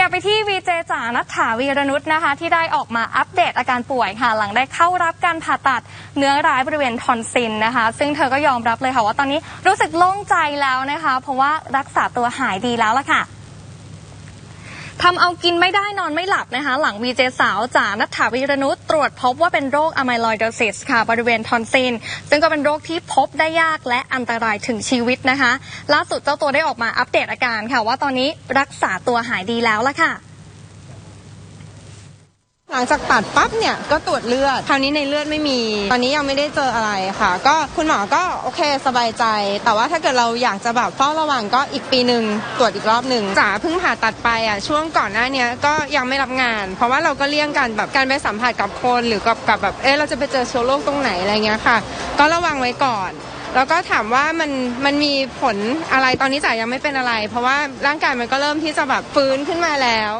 ยับไปที่วีเจจ๋านัทถาวีรนุชนะคะ ที่ได้ออกมาอัปเดตอาการป่วยค่ะ หลังได้เข้ารับการผ่าตัดเนื้อร้ายบริเวณทอนซิลนะคะ ซึ่งเธอก็ยอมรับเลยค่ะว่าตอนนี้รู้สึกโล่งใจแล้วนะคะ เพราะว่ารักษาตัวหายดีแล้วล่ะค่ะ ทำเอากินไม่ได้นอนไม่หลับนะคะ หลังวีเจสาวจ๋านัทถาวีรนุชตรวจพบว่าเป็นโรคอะไมลอยโดซิสค่ะ บริเวณทอนซิลซึ่งก็เป็นโรคที่พบได้ยากและอันตรายถึงชีวิตนะคะ ล่าสุดเจ้าตัวได้ออกมาอัปเดตอาการค่ะ ว่าตอนนี้รักษาตัวหายดีแล้วละค่ะ หลังจากตัดปั๊บเนี่ยก็ตรวจเลือดคราวนี้ในเลือดไม่มี ตอนนี้ยังไม่ได้เจออะไรค่ะ ก็คุณหมอก็โอเคสบายใจ แต่ว่าถ้าเกิดเราอยากจะแบบเฝ้าระวังก็อีกปีหนึ่งตรวจอีกรอบหนึ่งจ๋าเพิ่งผ่าตัดไปอะช่วงก่อนหน้าเนี้ยก็ยังไม่รับงาน เพราะว่าเราก็เลี่ยงกันแบบการไปสัมผัสกับคนหรือกับกับแบบเออเราจะไปเจอเชื้อโรคตรงไหนอะไรเงี้ยค่ะ ก็ระวังไว้ก่อนแล้วก็ถามว่ามันมันมีผลอะไรตอนนี้จ๋ายังไม่เป็นอะไร เพราะว่าร่างกายมันก็เริ่มที่จะแบบฟื้นขึ้นมาแล้ว